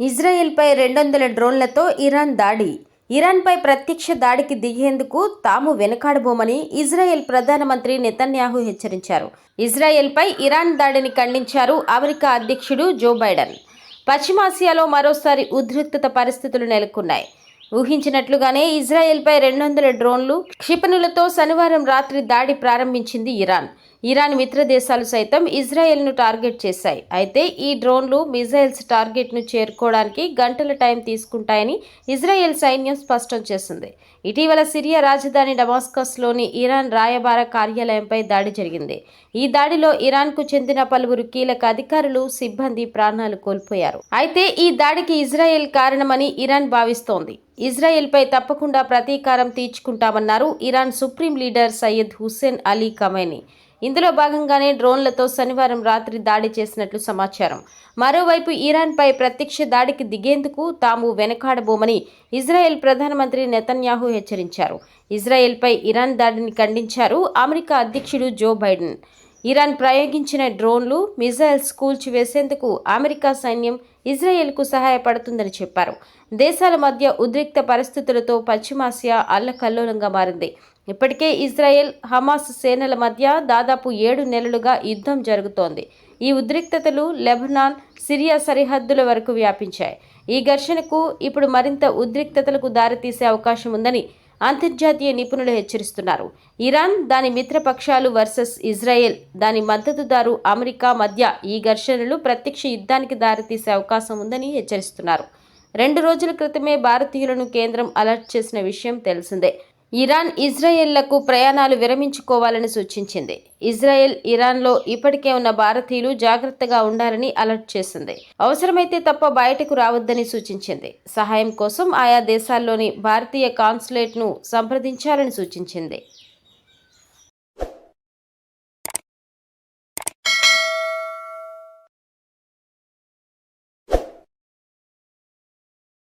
ఇజ్రాయెల్పై రెండు వందల డ్రోన్లతో ఇరాన్ దాడి. ఇరాన్పై ప్రత్యక్ష దాడికి దిగేందుకు తాము వెనుకాడబోమని ఇజ్రాయెల్ ప్రధానమంత్రి నెతన్యాహు హెచ్చరించారు. ఇజ్రాయెల్పై ఇరాన్ దాడిని ఖండించారు అమెరికా అధ్యక్షుడు జో బైడెన్. పశ్చిమాసియాలో మరోసారి ఉద్రిక్తత పరిస్థితులు నెలకొన్నాయి. ఊహించినట్లుగానే ఇజ్రాయెల్పై రెండు వందల డ్రోన్లు క్షిపణులతో శనివారం రాత్రి దాడి ప్రారంభించింది ఇరాన్. ఇరాన్ మిత్ర దేశాలు సైతం ఇజ్రాయెల్ను టార్గెట్ చేశాయి. అయితే ఈ డ్రోన్లు మిజైల్స్ టార్గెట్ను చేరుకోవడానికి గంటల టైం తీసుకుంటాయని ఇజ్రాయెల్ సైన్యం స్పష్టం చేసింది. ఇటీవల సిరియా రాజధాని డమాస్కస్లోని ఇరాన్ రాయబార కార్యాలయంపై దాడి జరిగింది. ఈ దాడిలో ఇరాన్కు చెందిన పలువురు కీలక అధికారులు సిబ్బంది ప్రాణాలు కోల్పోయారు. అయితే ఈ దాడికి ఇజ్రాయెల్ కారణమని ఇరాన్ భావిస్తోంది. ఇజ్రాయెల్పై తప్పకుండా ప్రతీకారం తీర్చుకుంటామన్నారు Iran supreme leader Sayyid Hussein Ali Khamenei ఇందులో భాగంగానే డ్రోన్లతో శనివారం రాత్రి దాడి చేసినట్లు సమాచారం. మరోవైపు ఇరాన్పై ప్రత్యక్ష దాడికి దిగేందుకు తాము వెనకాడబోమని ఇజ్రాయెల్ ప్రధానమంత్రి నెతన్యాహు హెచ్చరించారు. ఇజ్రాయెల్పై ఇరాన్ దాడిని ఖండించారు అమెరికా అధ్యక్షుడు జో బైడెన్. ఇరాన్ ప్రయోగించిన డ్రోన్లు మిజైల్స్ కూల్చివేసేందుకు అమెరికా సైన్యం ఇజ్రాయెల్కు సహాయపడుతుందని చెప్పారు. దేశాల మధ్య ఉద్రిక్త పరిస్థితులతో పశ్చిమాసియా అల్లకల్లోలంగా మారింది. ఇప్పటికే ఇజ్రాయెల్ హమాస్ సేనల మధ్య దాదాపు ఏడు నెలలుగా యుద్ధం జరుగుతోంది. ఈ ఉద్రిక్తతలు లెబనాన్ సిరియా సరిహద్దుల వరకు వ్యాపించాయి. ఈ ఘర్షణకు ఇప్పుడు మరింత ఉద్రిక్తతలకు దారితీసే అవకాశం ఉందని అంతర్జాతీయ నిపుణులు హెచ్చరిస్తున్నారు. ఇరాన్ దాని మిత్రపక్షాలు వర్సెస్ ఇజ్రాయెల్ దాని మద్దతుదారు అమెరికా మధ్య ఈ ఘర్షణలు ప్రత్యక్ష యుద్ధానికి దారితీసే అవకాశం ఉందని హెచ్చరిస్తున్నారు. రెండు రోజుల క్రితమే భారతీయులను కేంద్రం అలర్ట్ చేసిన విషయం తెలిసిందే. ఇరాన్ ఇజ్రాయెల్లకు ప్రయాణాలు విరమించుకోవాలని సూచించింది. ఇజ్రాయెల్ ఇరాన్లో ఇప్పటికే ఉన్న భారతీయులు జాగ్రత్తగా ఉండాలని అలర్ట్ చేసింది. అవసరమైతే తప్ప బయటకు రావద్దని సూచించింది. సహాయం కోసం ఆయా దేశాల్లోని భారతీయ కాన్సులేట్ను సంప్రదించాలని సూచించింది.